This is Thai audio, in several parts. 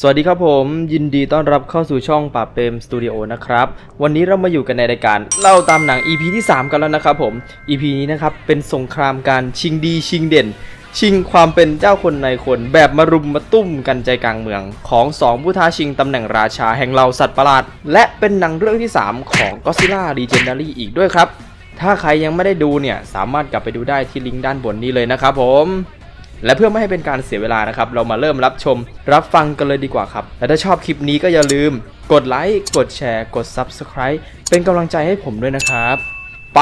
สวัสดีครับผมยินดีต้อนรับเข้าสู่ช่องป่าเปรมสตูดิโอนะครับวันนี้เรามาอยู่กันในรายการเล่าตามหนัง EP ที่ 3 กันแล้วนะครับผม EP นี้นะครับเป็นสงครามการชิงดีชิงเด่น ชิงความเป็นเจ้าคนในคนแบบมารุมมาตุ้มกันใจกลางเมือง ของ2ผู้ท้าชิงตำแหน่งราชาแห่งเหล่าสัตว์ประหลาด และเป็นหนังเรื่องที่ 3 ของ Godzilla Legendary อีกด้วยครับ ถ้าใครยังไม่ได้ดูเนี่ยสามารถกลับไปดูได้ที่ลิงก์ด้านบนนี้เลยนะครับผม และเพื่อไม่ให้เป็นการเสียเวลานะครับ เรามาเริ่มรับชมรับฟังกันเลยดีกว่าครับ และถ้าชอบคลิปนี้ก็อย่าลืม กดไลค์ กดแชร์ กด Subscribe เป็นกำลังใจให้ผมด้วยนะครับ ไป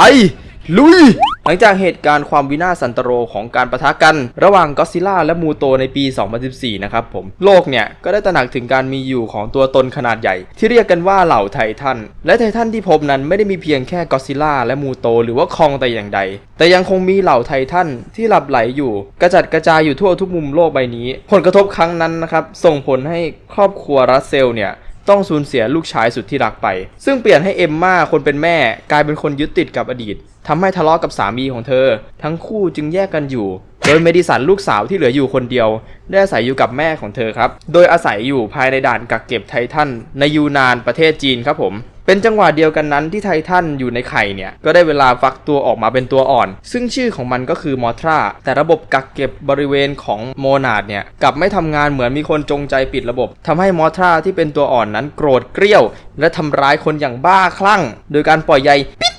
ลุย หลังจากเหตุการณ์ความวินาศสันตโรของการประทะกันระหว่างก็ซิล่าและมูโตในปี 2014 นะครับผม โลกเนี่ย ก็ได้ตระหนักถึงการมีอยู่ของตัวตนขนาดใหญ่ ที่เรียกกันว่าเหล่าไททัน และไททันที่พบนั้นไม่ได้มีเพียงแค่ก็ซิล่าและมูโตหรือว่าคองแต่อย่างใด แต่ยังคงมีเหล่าไททันที่หลับไหลอยู่ กระจัดกระจายอยู่ทั่วทุกมุมโลกใบนี้ ผลกระทบครั้งนั้นนะครับส่งผลให้ครอบครัวรัสเซลเนี่ย ต้องสูญเสียลูกชายสุดที่รักไป ซึ่งเปลี่ยนให้เอมมาคนเป็นแม่ กลายเป็นคนยึดติดกับอดีตทำให้ทะเลาะกับสามีของเธอ ทั้งคู่จึงแยกกันอยู่ โดยเมดิสันลูกสาวที่เหลืออยู่คนเดียว ได้อาศัยอยู่กับแม่ของเธอครับ โดยอาศัยอยู่ภายในด่านกักเก็บไททันในยูนานประเทศจีนครับผม เป็นจังหวะเดียวกันนั้นที่ไททันอยู่ในไข่เนี่ย ก็ได้เวลาฟักตัวออกมาเป็นตัวอ่อน ซึ่งชื่อของมันก็คือมอทราแต่ระบบกักเก็บบริเวณของโมนาดเนี่ยกลับไม่ทำงานเหมือนมีคนจงใจปิดระบบทำให้มอทราที่เป็นตัวอ่อนนั้นโกรธเกรี้ยว และทำร้ายคนอย่างบ้าคลั่ง โดยการปล่อยใยปิด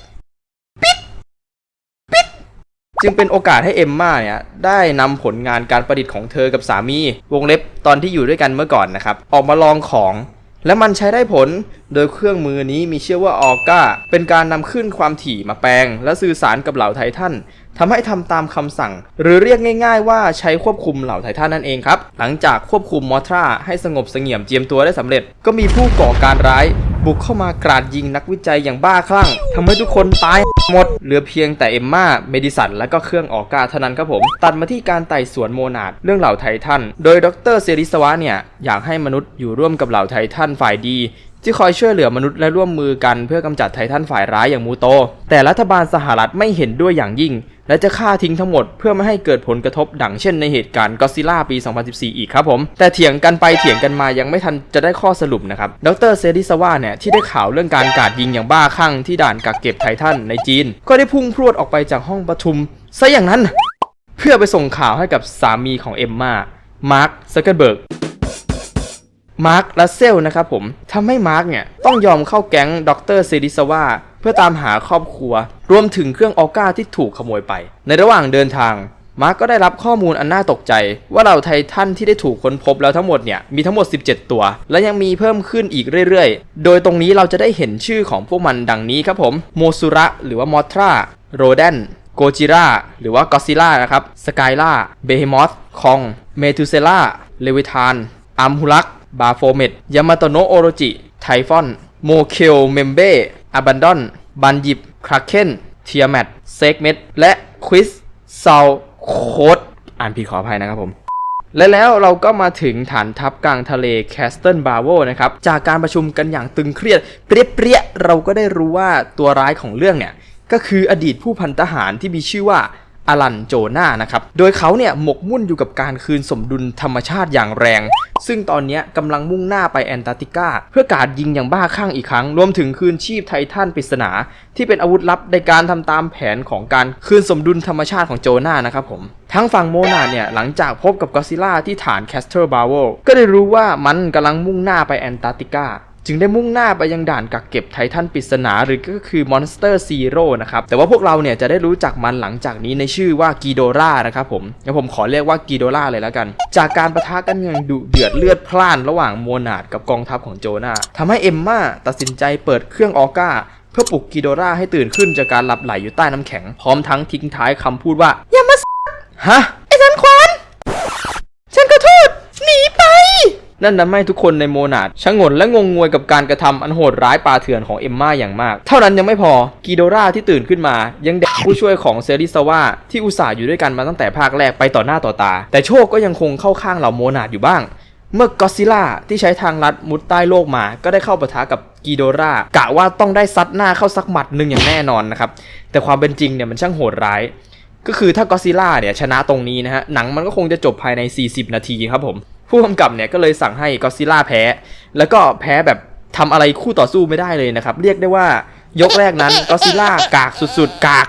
จึงเป็นโอกาสให้เอมมาเนี่ยได้นำผลงานการประดิษฐ์ของเธอกับสามี วงเล็บตอนที่อยู่ด้วยกันเมื่อก่อนนะครับ ออกมาลองของ และมันใช้ได้ผล โดยเครื่องมือนี้มีชื่อว่าออก้าเป็นการนำขึ้นความถี่มาแปลง และสื่อสารกับเหล่าไททันทำให้ทำตามคำสั่ง หรือเรียกง่ายๆว่าใช้ควบคุมเหล่าไททันนั่นเองครับ หลังจากควบคุมมอทราให้สงบเสงี่ยมเจียมตัวได้สำเร็จ ก็มีผู้ก่อการร้าย บุกเข้ามากราดยิงนักวิจัยอย่างบ้าคลั่งทำให้ทุกคนตายหมด เหลือเพียงแต่เอมมาเมดิสัน และก็เครื่องออกกาเท่านั้นครับผม ตัดมาที่การไต่สวนโมนาดเรื่องเหล่าไททัน โดยดรเซริสวะเนี่ย อยากให้มนุษย์อยู่ร่วมกับเหล่าไททันฝ่ายดี ที่คอยช่วยเหลือมนุษย์และร่วมมือกันเพื่อกำจัดไททันฝ่ายร้ายอย่างมูโต แต่รัฐบาลสหรัฐไม่เห็นด้วยอย่างยิ่ง และจะฆ่าทิ้งทั้งหมดเพื่อไม่ให้เกิดผลกระทบดังเช่นในเหตุการณ์ก็ซิล่าปี 2014 อีกครับผม แต่เถียงกันไปเถียงกันมายังไม่ทันจะได้ข้อสรุปนะครับ ดรเซริสวาเนี่ยที่ได้ข่าวเรื่องการกาดยิงอย่างบ้าคลั่งที่ด่านกักเก็บไททันในจีน ก็ได้พุ่งพรวดออกไปจากห้องประชุมซะอย่างนั้น เพื่อไปส่งข่าวให้กับสามีของเอมมา มาร์คซักเกอร์เบิร์ก มาร์คลัสเซลนะครับผมทำให้มาร์คเนี่ยต้องยอมเข้าแก๊งดรเซริสวาเพื่อตามหาครอบครัว รวมถึงเครื่องออก้าที่ถูกขโมยไป ในระหว่างเดินทางมาร์คก็ได้รับข้อมูลอันน่าตกใจ ว่าเหล่าไททันที่ได้ถูกค้นพบแล้วทั้งหมดเนี่ยมีทั้งหมด 17 ตัว และยังมีเพิ่มขึ้นอีกเรื่อยๆ โดยตรงนี้เราจะได้เห็นชื่อของพวกมันดังนี้ครับผมโมซุระหรือว่ามอทราโรแดนโกจิราหรือว่ากอซิล่านะครับสกายล่าเบเฮมอสคองเมทูเซล่าเลวิทานอัมฮุลักบาโฟเมตยามาโตโนโอโรจิไทฟอนโมเคลเมมเบ้อาบันดอนบันยิบคราเคนเทียแมตเซกเมตและควิสซาวโคดอ่านผิดขออภัยนะครับผมและแล้วเราก็มาถึงฐานทัพกลางทะเลแคสเติลบาโวนะครับ จากการประชุมกันอย่างตึงเครียด เปรี้ยๆเราก็ได้รู้ว่าตัวร้ายของเรื่องเนี่ย ก็คืออดีตผู้พันทหารที่มีชื่อว่า อลันโจนานะครับ โดยเขาเนี่ยหมกมุ่นอยู่กับการคืนสมดุลธรรมชาติอย่างแรง ซึ่งตอนนี้กำลังมุ่งหน้าไปแอนตาร์กติกา เพื่อการยิงอย่างบ้าคลั่งอีกครั้ง รวมถึงคืนชีพไททันปริศนา ที่เป็นอาวุธลับในการทำตามแผนของการคืนสมดุลธรรมชาติของโจนานะครับผมทั้งฝั่งโมนาเนี่ยหลังจากพบกับกอซิล่าที่ฐานแคสเทอร์บาวก็ได้รู้ว่ามันกำลังมุ่งหน้าไปแอนตาร์กติกา จึงได้มุ่งหน้าไปยังด่านกักเก็บไททันปริศนาหรือก็คือมอนสเตอร์ซีโร่นะครับ แต่ว่าพวกเราเนี่ยจะได้รู้จักมันหลังจากนี้ในชื่อว่ากีโดรานะครับผมงั้นผมขอเรียกว่ากีโดราเลยแล้วกัน จากการประทะกันอย่างดุเดือดเลือดพล่านระหว่างโมนาดกับกองทัพของโจนาทำให้เอมมาตัดสินใจเปิดเครื่องออก้าเพื่อปลุกกีโดราให้ตื่นขึ้นจากการหลับไหลอยู่ใต้น้ำแข็ง พร้อมทั้งทิ้งท้ายคำพูดว่าอย่ามาฮะไอ้สันควาน ฉันขอโทษ หนีไป นั่นทำให้ทุกคนในโมนาดชะงนและงงงวยกับการกระทำอันโหดร้ายปาเถื่อนของเอมมาอย่างมาก เท่านั้นยังไม่พอกีโดราที่ตื่นขึ้นมา ยังเด็กผู้ช่วยของเซริสวาที่อุตส่าห์อยู่ด้วยกันมาตั้งแต่ภาคแรกไปต่อหน้าต่อตา แต่โชคก็ยังคงเข้าข้างเหล่าโมนาดอยู่บ้างเมื่อกอซิล่าที่ใช้ทางลัดมุดใต้โลกมา ก็ได้เข้าปะทะกับกีโดรากะว่าต้องได้ซัดหน้าเข้าสักหมัดหนึ่งอย่างแน่นอนนะครับ แต่ความเป็นจริงเนี่ยมันช่างโหดร้าย ก็คือถ้ากอซิล่าเนี่ยชนะตรงนี้นะฮะ หนังมันก็คงจะจบภายใน 40 นาทีครับผม ผู้กำกับเนี่ยก็เลยสั่งให้ก็ซิล่าแพ้ แล้วก็แพ้แบบทำอะไรคู่ต่อสู้ไม่ได้เลยนะครับ เรียกได้ว่ายกแรกนั้นก็ซิล่ากากสุดๆ กาก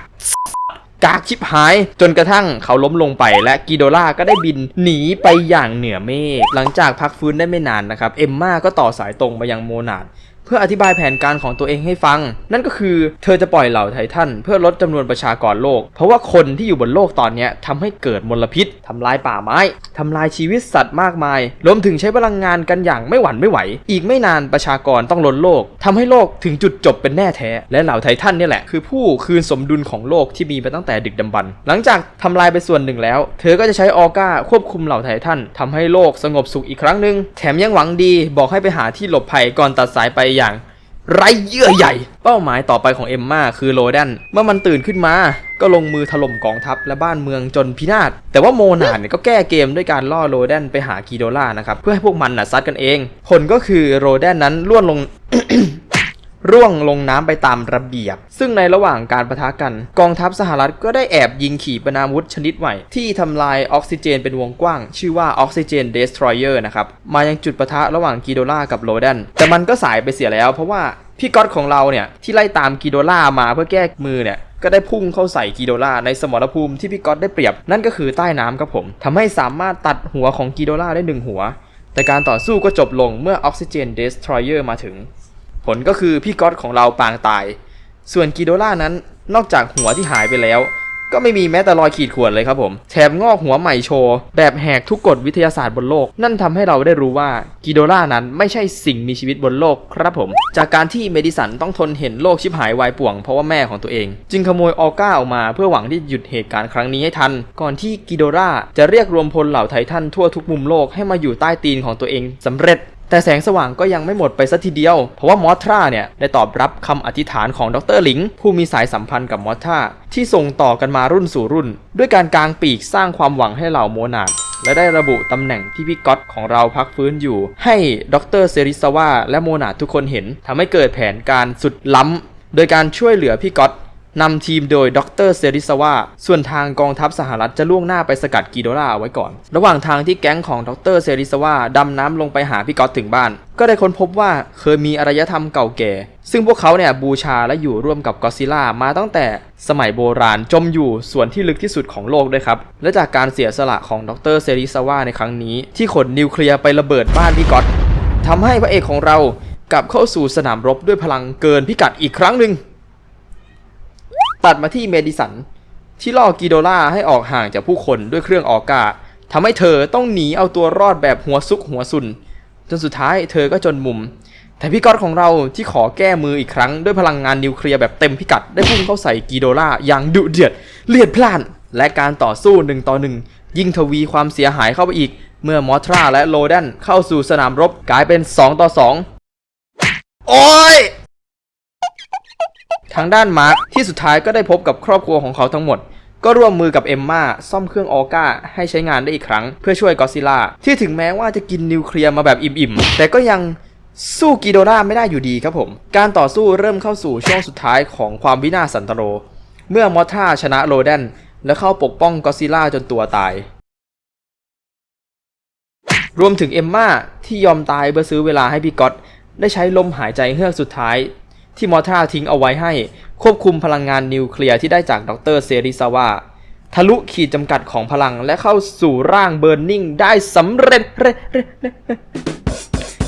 กากชิบหาย จนกระทั่งเขาล้มลงไปและกีโดล่าก็ได้บินหนีไปอย่างเหนือเมฆหลังจากพักฟื้นได้ไม่นานนะครับ เอมมาก็ต่อสายตรงไปยังโมนาด เพื่ออธิบายแผนการของตัวเองให้ฟัง นั่นก็คือเธอจะปล่อยเหล่าไททันเพื่อลดจำนวนประชากรโลก เพราะว่าคนที่อยู่บนโลกตอนนี้ยทำให้เกิดมลพิษทำลายป่าไม้ทำลายชีวิตสัตว์มากมาย รวมถึงใช้พลังงานกันอย่างไม่หวั่นไม่ไหว อีกไม่นานประชากรต้องล้นโลกทำให้โลกถึงจุดจบเป็นแน่แท้ และเหล่าไททันนี่แหละคือผู้คืนสมดุลของโลกที่มีมาตั้งแต่ดึกดำบรรพ์หลังจากทำลายไปส่วนหนึ่งแล้ว เธอก็จะใช้ออก้าควบคุมเหล่าไททันทำให้โลกสงบสุขอีกครั้งหนึ่งแถมยังหวังดีบอกให้ไปหาที่หลบภัยก่อนตัดสายไปอย่างไรเยื่อใหญ่ เป้าหมายต่อไปของเอมมาคือโรแดนเมื่อมันตื่นขึ้นมา ก็ลงมือถล่มกองทัพและบ้านเมืองจนพินาศ แต่ว่าโมนาดเนี่ยก็แก้เกมด้วยการล่อโรแดนไปหากีโดล่านะครับ เพื่อให้พวกมันน่ะซัดกันเอง ผลก็คือโรแดนนั้นล่วนลง ร่วงลงน้ำไปตามระเบียบ ซึ่งในระหว่างการประทะกัน กองทัพสหรัฐก็ได้แอบยิงขีปนาวุธชนิดใหม่ ที่ทำลายออกซิเจนเป็นวงกว้าง ชื่อว่าออกซิเจนเดสทรอยเออร์นะครับ มายังจุดประทะระหว่างกีโดล่ากับโรแดนแต่มันก็สายไปเสียแล้วเพราะว่าพี่ก๊อตของเราเนี่ย ที่ไล่ตามกีโดล่ามาเพื่อแก้มือเนี่ยก็ได้พุ่งเข้าใส่กีโดล่าในสมรภูมิที่พี่ก๊อตได้เปรียบ นั่นก็คือใต้น้ำครับผมทำให้สามารถตัดหัวของกีโดล่าได้หนึ่งหัว แต่การต่อสู้ก็จบลงเมื่อออกซิเจนเดสทรอยเออร์มาถึง ผลก็คือพี่ก๊อตของเราปางตาย ส่วนกีโดล่านั้นนอกจากหัวที่หายไปแล้ว ก็ไม่มีแม้แต่รอยขีดข่วนเลยครับผมแถมงอกหัวใหม่โชว์ แบบแหกทุกกฎวิทยาศาสตร์บนโลก นั่นทำให้เราได้รู้ว่ากีโดล่านั้นไม่ใช่สิ่งมีชีวิตบนโลกครับผม จากการที่เมดิสันต้องทนเห็นโลกชิบหายวายป่วงเพราะว่าแม่ของตัวเอง จึงขโมยออก้าออกมาเพื่อหวังที่หยุดเหตุการณ์ครั้งนี้ให้ทัน ก่อนที่กิโดราจะเรียกรวมพลเหล่าไททันทั่วทุกมุมโลกให้มาอยู่ใต้ตีนของตัวเองสำเร็จ แต่แสงสว่างก็ยังไม่หมดไปสัทีเดียว เพราะว่ามอสทราเนี่ยได้ตอบรับคำอธิษฐานของดรหลิง ผู้มีสายสัมพันธ์กับมอสทราที่ส่งต่อกันมารุ่นสู่รุ่น ด้วยการกางปีกสร้างความหวังให้เหล่าโมนาดและได้ระบุตำแหน่งที่พี่ก๊อตของเราพักฟื้นอยู่ ให้ดรเซริซาวาและโมนาดทุกคนเห็นทำให้เกิดแผนการสุดล้ำโดยการช่วยเหลือพี่ก๊อต นำทีมโดยดรเซริซาวาส่วนทางกองทัพสหรัฐจะล่วงหน้าไปสกัดกีโดราไว้ก่อน ระหว่างทางที่แก๊งของดรเซริซาวาดำน้ำลงไปหาพี่ก๊อตถึงบ้าน ก็ได้ค้นพบว่าเคยมีอารยธรรมเก่าแก่ ซึ่งพวกเขาเนี่ยบูชาและอยู่ร่วมกับกอซิล่ามาตั้งแต่สมัยโบราณจมอยู่ส่วนที่ลึกที่สุดของโลกด้วยครับ และจากการเสียสละของดรเซริซาวาในครั้งนี้ ที่ขนนิวเคลียร์ไประเบิดบ้านพี่ก๊อตทำให้พระเอกของเรากลับเข้าสู่สนามรบด้วยพลังเกินพิกัดอีกครั้งหนึ่ง ตัดมาที่เมดิสัน ที่ล่อกีโดล่าให้ออกห่างจากผู้คนด้วยเครื่องออกกาทำให้เธอต้องหนีเอาตัวรอดแบบหัวซุกหัวซุน จนสุดท้ายเธอก็จนมุม แต่พี่ก๊อตของเราที่ขอแก้มืออีกครั้งด้วยพลังงานนิวเคลียร์แบบเต็มพิกัดได้พุ่งเข้าใส่กีโดล่าอย่างดุเดือดเลือดพล่าน และการต่อสู้หนึ่งต่อหนึ่งยิ่งทวีความเสียหายเข้าไปอีก เมื่อมอทราและโลแดนเข้าสู่สนามรบกลายเป็น 2 ต่อ 2 โอ้ย ทางด้านมาร์คที่สุดท้ายก็ได้พบกับครอบครัวของเขาทั้งหมด ก็ร่วมมือกับเอมมาซ่อมเครื่องออก้าให้ใช้งานได้อีกครั้ง เพื่อช่วยกอซิล่าที่ถึงแม้ว่าจะกินนิวเคลียร์มาแบบอิ่มๆ แต่ก็ยังสู้กีโดราไม่ได้อยู่ดีครับผม การต่อสู้เริ่มเข้าสู่ช่วงสุดท้ายของความวินาศสันตโร เมื่อมอท่าชนะโรแดนและเข้าปกป้องกอซิลล่าจนตัวตาย รวมถึงเอมมาที่ยอมตายเพื่อซื้อเวลาให้พี่ก๊อตได้ใช้ลมหายใจเฮือกสุดท้าย ที่มอท่าทิ้งเอาไว้ให้ ควบคุมพลังงานนิวเคลียร์ที่ได้จากดรเซริซาวาทะลุขีดจำกัดของพลังและเข้าสู่ร่างเบิร์นนิ่งได้สำเร็จ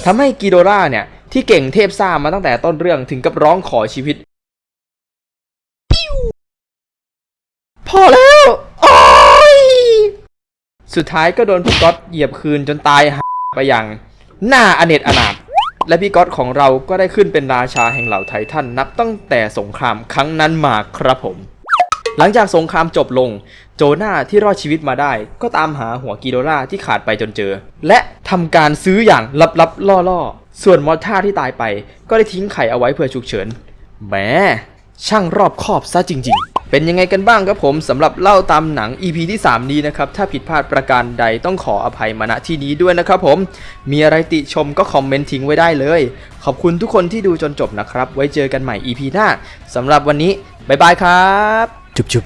ทำให้กิโดราเนี่ย ที่เก่งเทพซ่ามาตั้งแต่ต้นเรื่องถึงกับร้องขอชีวิต พอแล้วโอ้ยสุดท้ายก็โดนพี่ก๊อตเหยียบคืนจนตายไปอย่าง หน้าอเนจอนาถ และพี่ก๊อตของเราก็ได้ขึ้นเป็นราชาแห่งเหล่าไททันนับตั้งแต่สงครามครั้งนั้นมาครับผม หลังจากสงครามจบลง โจนาที่รอดชีวิตมาได้ ก็ตามหาหัวกีโดราที่ขาดไปจนเจอ และทำการซื้ออย่างลับๆล่อๆ ส่วนมอท่าที่ตายไป ก็ได้ทิ้งไข่เอาไว้เพื่อฉุกเฉินแหมช่างรอบคอบซะจริง ๆ เป็นยังไงกันบ้างครับผมสำหรับเล่าตามหนัง EP ที่ 3 นี้นะครับ ถ้าผิดพลาดประการใดต้องขออภัยมาณที่นี้ด้วยนะครับผม มีอะไรติชมก็คอมเมนต์ทิ้งไว้ได้เลย ขอบคุณทุกคนที่ดูจนจบนะครับ ไว้เจอกันใหม่ EP หน้าสำหรับวันนี้ บ๊ายบายครับ จุ๊บ